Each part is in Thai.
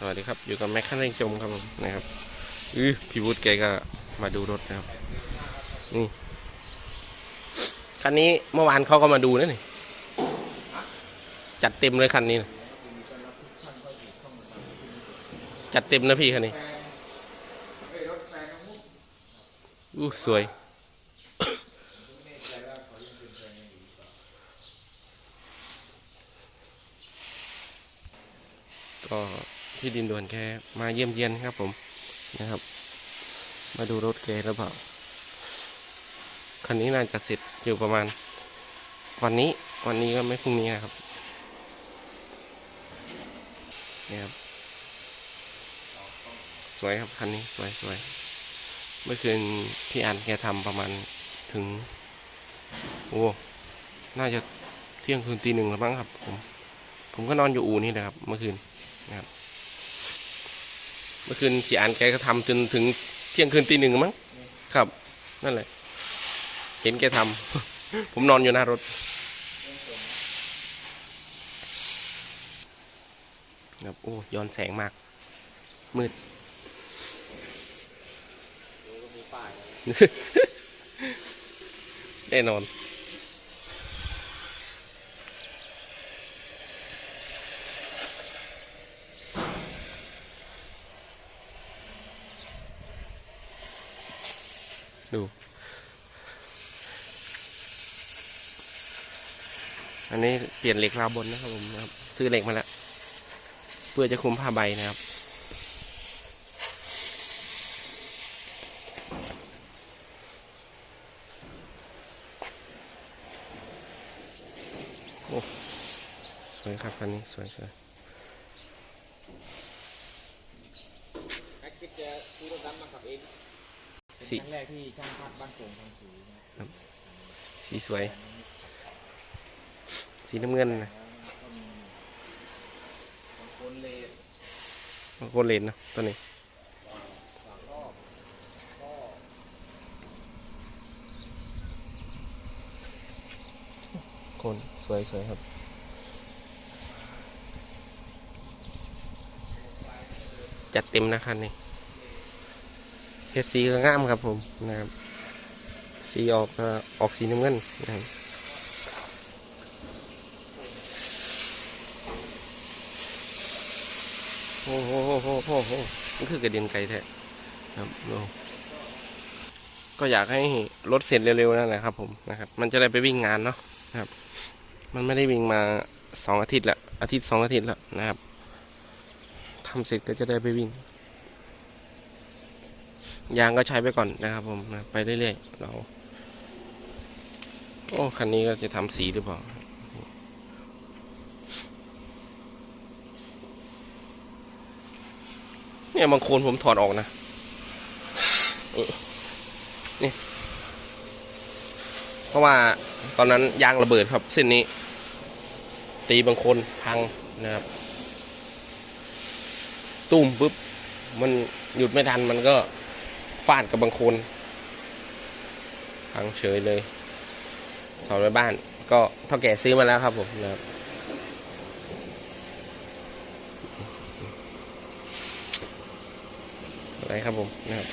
สวัสดีครับ อยู่กับแม็กคันเร่งจมครับนะครับอือพี่วุฒิแกก็มาดูรถนะครับ นี่ คันนี้เมื่อวานเขาก็มาดูนะนี่ จัดเต็มเลยคันนี้นะจัดเต็มนะพี่คันนี้อู้สวย ก็ ที่ดินด่วนแกมาเยี่ยมเยียนครับผมนะครับ มาดูรถแกแล้วเปล่าคันนี้น่าจะเสร็จอยู่ประมาณ วันนี้วันนี้ก็ไม่พรุ่งนี้นะครับเนี่ยครับสวยครับคันนี้สวยสวยเมื่อคืนพี่อันแกทำประมาณถึงโอ้น่าจะเที่ยงคืนตีหนึ่งแล้วมั้งครับผมผมก็นอนอยู่อู่นี่แหละครับ เมื่อคืนนะครับ มื่อคืนพี่อันแกก็ทำจนถึงเที่ยงคืนตีหนึ่งมั้งครับ นั่นแหละ เห็นแกทำผมนอนอยู่หน้ารถครับโอ้ย้อนแสงมาก มืดแน่นอน ดู อันนี้เปลี่ยนเหล็กราวบนนะครับผมนะครับ ซื้อเหล็กมาแล้ว เพื่อจะคุมผ้าใบนะครับโอ้สวยครับคันนี้สวยสวยแม็กซ์จะซื้อรถดำมาขับเอง สีครั้งแรกที่ช่างภาพบ้านโป่งทำสีนะครับ สีสวย สีน้ำเงินนะก็มีบางคนเลนโคเลนเนอะตัวนี้ฝากรอบก็โคนสวยสวยครับ จัดเต็มนะคันนี้ เฮดสีก็งามครับผมนะครับ สีออกออกสีน้ำเงินนะครับโอ้โหโอ้โหโอ้โหนี่คือกระเด็นไกลแท้ครับโอ้ก็อยากให้รถเสร็จเร็วๆนั่นแหละครับ ผมนะครับ มันจะได้ไปวิ่งงานเนาะนะครับ มันไม่ได้วิ่งมาสองอาทิตย์ละอาทิตย์สองอาทิตย์ล้วนะครับทำเสร็จก็จะได้ไปวิ่ง ยางก็ใช้ไปก่อนนะครับ ผมนะไปเรื่อยๆเราโอ้คันนี้ก็จะทำสีหรือเปล่าเนี่ยบางคนผมถอดออกนะเนี่เพราะว่าตอนนั้นยางระเบิดครับเส้นนี้ ตีบางคนพังนะครับ ตุ้มปุ๊บ มันหยุดไม่ทันมันก็ ฟาดกับบางคนพังเฉยเลยถอนไว้บ้าน ก็เท่าแก่ซื้อมาแล้วครับผมนะครับอะไรครับผมนะครับ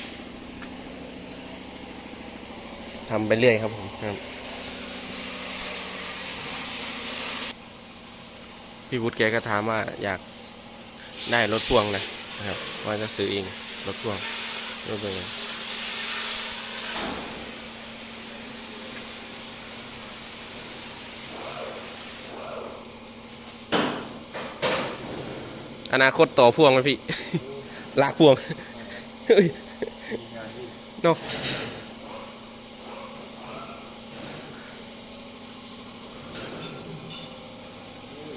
ทำไปเรื่อยครับผมนะครับพี่วุฒิแกก็ถามว่าอยากได้รถพ่วงนะนะครับ ว่าจะซื้อเองรถพ่วงรถเป็นไง อนาคตต่อพ่วงไหมพี่ ลากพ่วงเฮ้ยเนาะ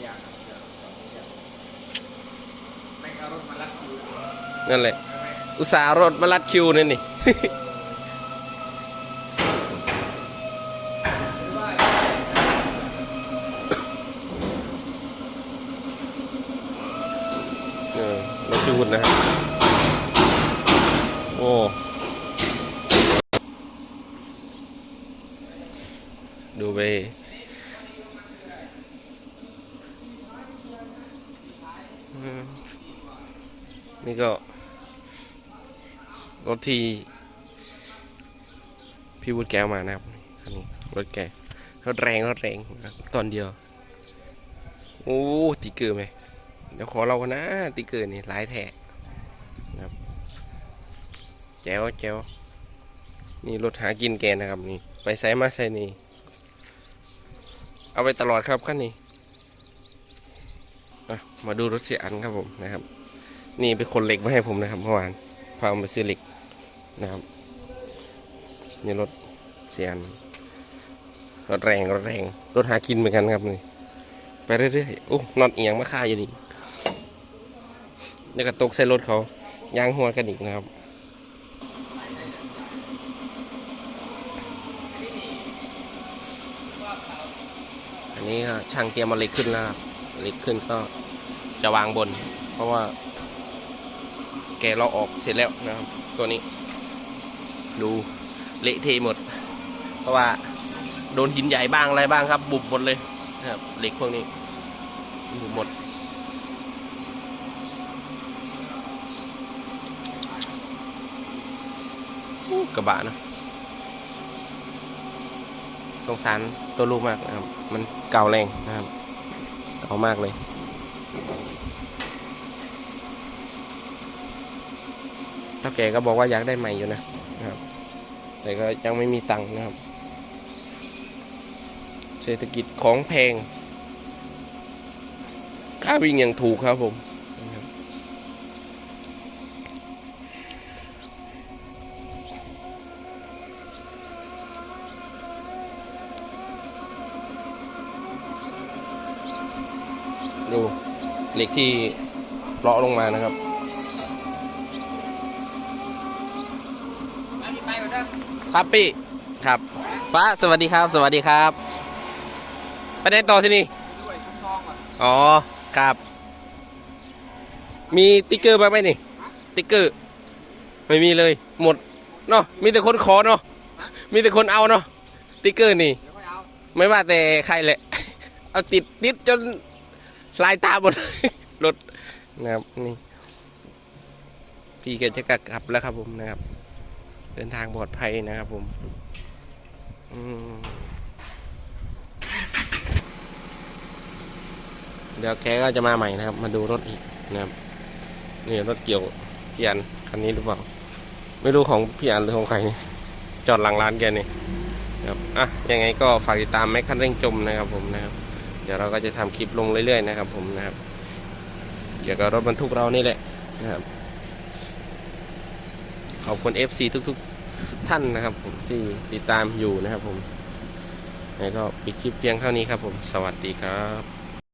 อยากไม่เอารถมาลัดคิวนั่นแหละ อุตส่าห์รถมาลัดคิวนั่นี่นี่ เออ รถชูดนะครับ โอ้ดูไปนี่ก็ รถที่พี่วุฒิแก้วมานะครับคันนี้รถแกรถแรงรถแรงตอนเดียว โอ้ติ๊กเกอไหม ดี๋ยวขอเรากันนะติ๊กเกอร์นี่หลายแถะนะครับแจ๋วแจ๋วนี่รถหากินแกนะครับนี่ ไปไซมาไซนี่ เอาไปตลอดครับคันนี้มาดูรถเสียอันครับผมนะครับ นี่เป็นคนเหล็กมาให้ผมนะครับเมื่อวานพาผมไปซื้อเหล็กนะครับนี่รถเสียอันรถแรงรถแรงรถหากินเหมือนกันครับนี่ไปเรื่อยๆโอ้นอนเอียงมาค่าอยู่นี่ แล้วก็ตกใส่รถเขายางหัวกันอีกนะครับอันนี้ก็ช่างเตรียมเอาเล็กขึ้นแล้วครับเหล็กขึ้นก็จะวางบน เพราะว่า แกเราออกเสร็จแล้วนะครับ ตัวนี้ ดูเละเทะหมด เพราะว่าโดนหินใหญ่บ้างอะไรบ้างครับ บุบหมดเลยนะครับเหล็กพวกนี้บุบหมด กระบะนะสงสารตัวลูกมากนะครับ มันเก่าแรงนะครับ เก่ามากเลยถ้าแกก็บอกว่าอยากได้ใหม่อยู่นะนะครับ แต่ก็ยังไม่มีตังค์นะครับ เศรษฐกิจของแพง ค่าวิ่งยังถูกครับผมนะครับ ดูเหล็กที่เลาะลงมานะครับอันนี้ไปก่อนนะครับพี่ครับ ฟ้าสวัสดีครับ สวัสดีครับไปได้ต่อที่นี่ด้วยชุดทองก่อนอ๋อครับ มีติ๊กเกอร์บ้างไหมนี่ ติ๊กเกอร์ ไม่มีเลย หมดเนาะมีแต่คนขอเนาะมีแต่คนเอาเนาะติ๊กเกอร์นี่เดี๋ยวค่อยเอาไม่ว่าแต่ใครแหละ เอาติดติดจน ลายตาหมดรถนะครับนี่ พี่แกจะกลับแล้วครับผมนะครับ เดินทางปลอดภัยนะครับผมเดี๋ยวแกก็จะมาใหม่นะครับ มาดูรถอีกนะครับนี่รถเกี่ยวพี่อันคันนี้หรือเปล่า ไม่รู้ของพี่อันหรือของใครนี่จอดหลังร้านแกนี่ครับอะยังไงก็ฝากติดตามแม็กคันเร่งจมนะครับผมนะครับ ดี๋ยวเราก็จะทำคลิปลงเรื่อยๆนะครับ ผมนะครับ เกี่ยวกับรถบรรทุกเรานี่แหละนะครับ ขอบคุณ FC ทุกๆท่านนะครับ ผมที่ติดตามอยู่นะครับ ผมแล้วก็ปิดคลิปเพียงเท่านี้ครับ ผมสวัสดีครับ